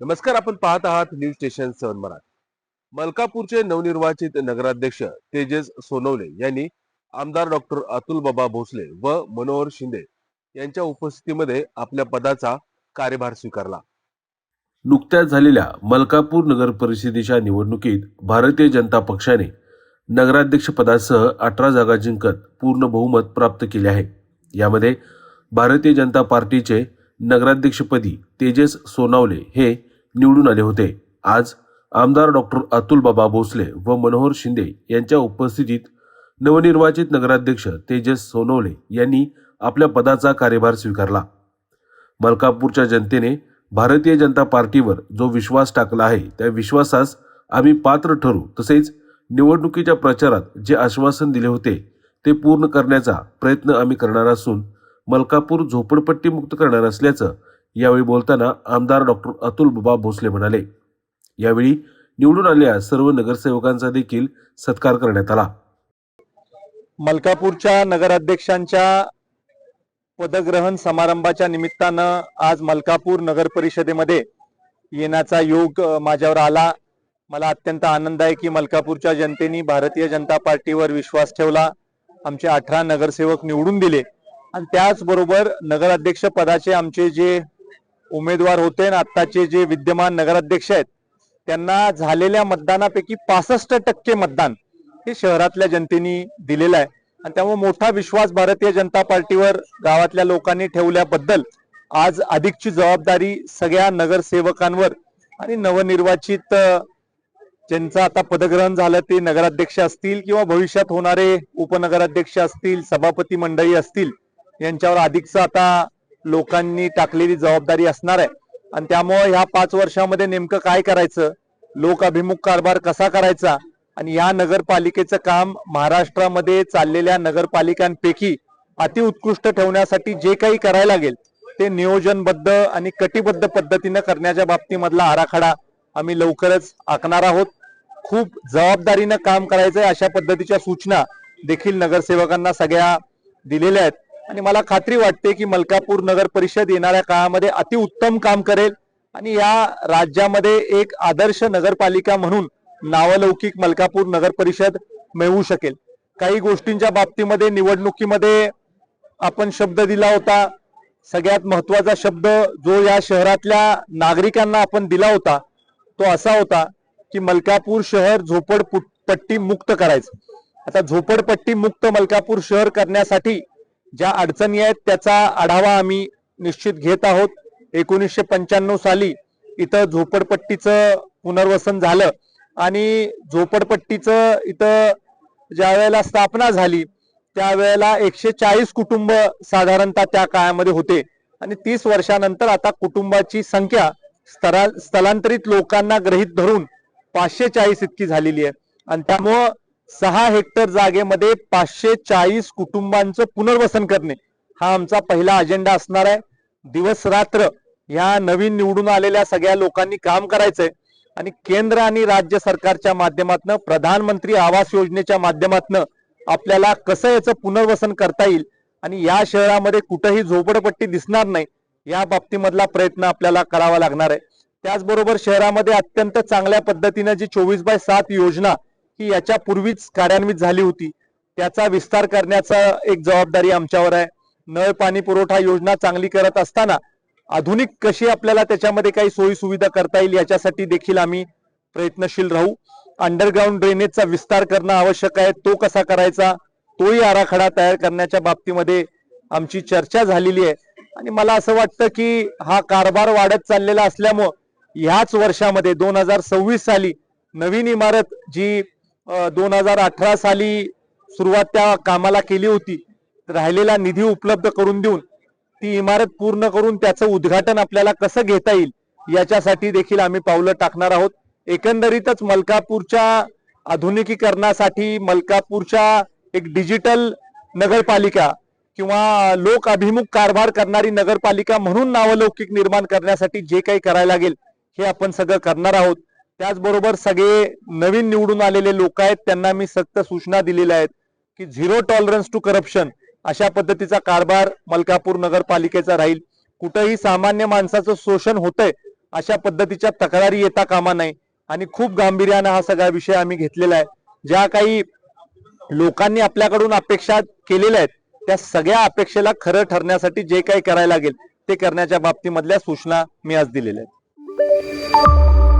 नमस्कार आपण पाहत आहात न्यूज स्टेशन सेवन मराठी. मलकापूरचे नवनिर्वाचित नगराध्यक्ष तेजस सोनवणे यांनी आमदार डॉक्टर अतुल बाबा भोसले व मनोहर शिंदे यांच्या उपस्थितीमध्ये आपल्या पदाचा कार्यभार स्वीकारला. नुकत्याच झालेल्या मलकापूर नगर परिषदेच्या निवडणुकीत भारतीय जनता पक्षाने नगराध्यक्ष पदासह अठरा जागा जिंकत पूर्ण बहुमत प्राप्त केले आहे. यामध्ये भारतीय जनता पार्टीचे नगराध्यक्षपदी तेजस सोनावले हे निवडून आले होते. आज आमदार डॉक्टर अतुल बाबा भोसले व मनोहर शिंदे यांच्या उपस्थितीत नवनिर्वाचित नगराध्यक्ष तेजस सोनवले यांनी आपल्या पदाचा कार्यभार स्वीकारला. मलकापूरच्या जनतेने भारतीय जनता पार्टीवर जो विश्वास टाकला आहे त्या विश्वासास आम्ही पात्र ठरू. तसेच निवडणुकीच्या प्रचारात जे आश्वासन दिले होते ते पूर्ण करण्याचा प्रयत्न आम्ही करणार असून मलकापूर झोपडपट्टी मुक्त करणार असल्याचं यावेळी बोलताना आमदार डॉक्टर अतुल बाबा भोसले म्हणाले. यावेळी निवडून आलेल्या सर्व नगरसेवकांचा देखील सत्कार करण्यात आला. मलकापूरच्या नगराध्यक्षांच्या पदग्रहण समारंभाच्या निमित्तानं आज मलकापूर नगर परिषदेमध्ये येण्याचा योग माझ्यावर आला. मला अत्यंत आनंद आहे की मलकापूरच्या जनतेने भारतीय जनता पार्टीवर विश्वास ठेवला. आमचे अठरा नगरसेवक निवडून दिले. आणि त्याचबरोबर नगराध्यक्ष पदाचे आमचे जे उमेदवार होते आणि आत्ताचे जे विद्यमान नगराध्यक्ष आहेत त्यांना झालेल्या मतदानापैकी पासष्ट टक्के मतदान हे शहरातल्या जनतेने दिलेलं आहे. आणि त्यामुळे मोठा विश्वास भारतीय जनता पार्टीवर गावातल्या लोकांनी ठेवल्याबद्दल आज अधिकची जबाबदारी सगळ्या नगरसेवकांवर आणि नवनिर्वाचित ज्यांचं आता पदग्रहण झालं ते नगराध्यक्ष असतील किंवा भविष्यात होणारे उपनगराध्यक्ष असतील सभापती मंडळी असतील यांच्यावर अधिकचं आता लोकांनी टाकलेली जबाबदारी असणार आहे. आणि त्यामुळे ह्या पाच वर्षामध्ये नेमकं काय करायचं? लोक अभिमुख कारभार कसा करायचा? आणि या नगरपालिकेचं काम महाराष्ट्रामध्ये चाललेल्या नगरपालिकांपैकी अतिउत्कृष्ट ठेवण्यासाठी जे काही करायला लागेल ते नियोजनबद्ध आणि कटिबद्ध पद्धतीनं करण्याच्या बाबतीमधला आराखडा आम्ही लवकरच आखणार आहोत. खूप जबाबदारीनं काम करायचंय अशा पद्धतीच्या सूचना देखील नगरसेवकांना सगळ्या दिलेल्या आहेत. आणि मला खात्री वाटते की मलकापूर नगर परिषद येणाऱ्या काळामध्ये अतिउत्तम काम करेल. आणि या राज्यामध्ये एक आदर्श नगरपालिका म्हणून नावलौकिक मलकापूर नगर परिषद मिळवू शकेल. काही गोष्टींच्या बाबतीमध्ये निवडणुकीमध्ये आपण शब्द दिला होता. सगळ्यात महत्त्वाचा शब्द जो या शहरातल्या नागरिकांना आपण दिला होता तो असा होता की मलकापूर शहर झोपडपट्टी मुक्त करायचं. आता झोपडपट्टी मुक्त मलकापूर शहर करण्यासाठी ज्या अडचणी आहेत त्याचा आढावा आम्ही निश्चित घेत आहोत. एकोणीसशे पंच्याण्णव साली इथं झोपडपट्टीचं पुनर्वसन झालं आणि झोपडपट्टीचं इथं ज्या वेळेला स्थापना झाली त्यावेळेला एकशे चाळीस कुटुंब साधारणतः त्या काळामध्ये होते. आणि तीस वर्षानंतर आता कुटुंबाची संख्या स्थरा स्थलांतरित लोकांना गृहीत धरून पाचशे चाळीस इतकी झालेली आहे. आणि त्यामुळं सहा हेक्टर जागेमध्ये पाचशे चाळीस कुटुंबांचं पुनर्वसन करणे हा आमचा पहिला अजेंडा असणार आहे. दिवस रात्र ह्या नवीन निवडून आलेल्या सगळ्या लोकांनी काम करायचंय. आणि केंद्र आणि राज्य सरकारच्या माध्यमातून प्रधानमंत्री आवास योजनेच्या माध्यमातनं आपल्याला कसं याचं पुनर्वसन करता येईल आणि या शहरामध्ये कुठंही झोपडपट्टी दिसणार नाही या बाबतीमधला प्रयत्न आपल्याला करावा लागणार आहे. त्याचबरोबर शहरामध्ये अत्यंत चांगल्या पद्धतीनं जी चोवीस बाय सात योजना ही याच्या पूर्वीच कार्यान्वित झाली होती. त्याचा विस्तार करण्याचा एक जबाबदारी आमच्यावर आहे. नळ पाणी पुरवठा योजना चांगली करत असताना आधुनिक कशी आपल्याला त्याच्यामध्ये काही सोयी सुविधा करता येईल याच्यासाठी देखील आम्ही प्रयत्नशील राहू. अंडरग्राऊंड ड्रेनेजचा विस्तार करणं आवश्यक आहे. तो कसा करायचा? तोही आराखडा तयार करण्याच्या बाबतीमध्ये आमची चर्चा झालेली आहे. आणि मला असं वाटतं की हा कारभार वाढत चाललेला असल्यामुळं ह्याच वर्षामध्ये दोन हजार सव्वीस साली नवीन इमारत जी दोन हजार अठरा साली सुरुवात त्या कामाला केली होती. राहिलेला निधी उपलब्ध करून देऊन ती इमारत पूर्ण करून त्याचं उद्घाटन आपल्याला कसं घेता येईल याच्यासाठी देखील आम्ही पावलं टाकणार आहोत. एकंदरीतच मलकापूरच्या आधुनिकीकरणासाठी मलकापूरच्या एक डिजिटल नगरपालिका किंवा लोक अभिमुख कारभार करणारी नगरपालिका म्हणून नावलौकिक निर्माण करण्यासाठी जे काही करायला लागेल हे आपण सगळं करणार आहोत. त्याचबरोबर सगळे नवीन निवडून आलेले लोक आहेत त्यांना मी सक्त सूचना दिलेल्या आहेत की झिरो टॉलरन्स टू करप्शन अशा पद्धतीचा कारभार मलकापूर नगरपालिकेचा राहील. कुठंही सामान्य माणसाचं शोषण होतंय अशा पद्धतीच्या तक्रारी येता कामा नाही. आणि खूप गांभीर्यानं हा सगळा विषय आम्ही घेतलेला आहे. ज्या काही लोकांनी आपल्याकडून अपेक्षा केलेल्या आहेत त्या सगळ्या अपेक्षेला खरं ठरण्यासाठी जे काही करायला लागेल ते करण्याच्या बाबतीमधल्या सूचना मी आज दिलेल्या आहेत.